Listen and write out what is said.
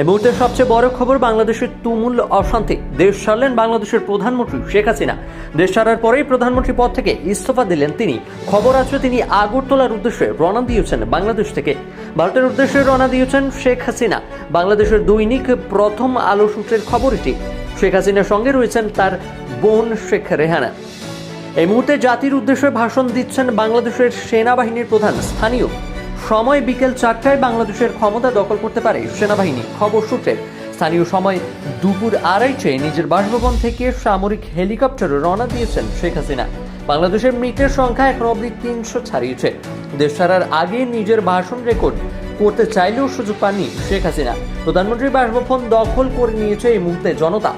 এই মুহূর্তে সবচেয়ে বড় খবর বাংলাদেশের তুমুল অশান্তি। দেশ ছাড়লেন বাংলাদেশের প্রধানমন্ত্রী শেখ হাসিনা। দেশ ছাড়ার পরেই প্রধানমন্ত্রী পদ থেকে ইস্তফা দিলেন তিনি। খবর আছে তিনি আগরতলার উদ্দেশ্যে রওনা দিয়েছেন বাংলাদেশ থেকে। ভারতের উদ্দেশ্যে রওনা দিয়েছেন শেখ হাসিনা। বাংলাদেশের দৈনিক প্রথম আলো সূত্রের খবর এটি। শেখ হাসিনার সঙ্গে রয়েছেন তার বোন শেখ রেহানা। এই মুহূর্তে জাতির উদ্দেশ্যে ভাষণ দিচ্ছেন বাংলাদেশের সেনাবাহিনীর প্রধান স্থানীয় সময় বিকেল চারটায় বাংলাদেশের ক্ষমতা দখল করতে পারে সেনাবাহিনী। খবর সূত্রে, স্থানীয় সময় দুপুর আড়াইটায় নিজের বাসভবন থেকে সামরিক হেলিকপ্টারে রওনা দিয়েছেন শেখ হাসিনা। বাংলাদেশের মৃতের সংখ্যা এখন অবধি তিনশো ছাড়িয়েছে। দেশ ছাড়ার আগে নিজের ভাষণ রেকর্ড করতে চাইলেও সুযোগ পাননি শেখ হাসিনা। প্রধানমন্ত্রীর বাসভবন দখল করে নিয়েছে এই মুহূর্তে জনতা।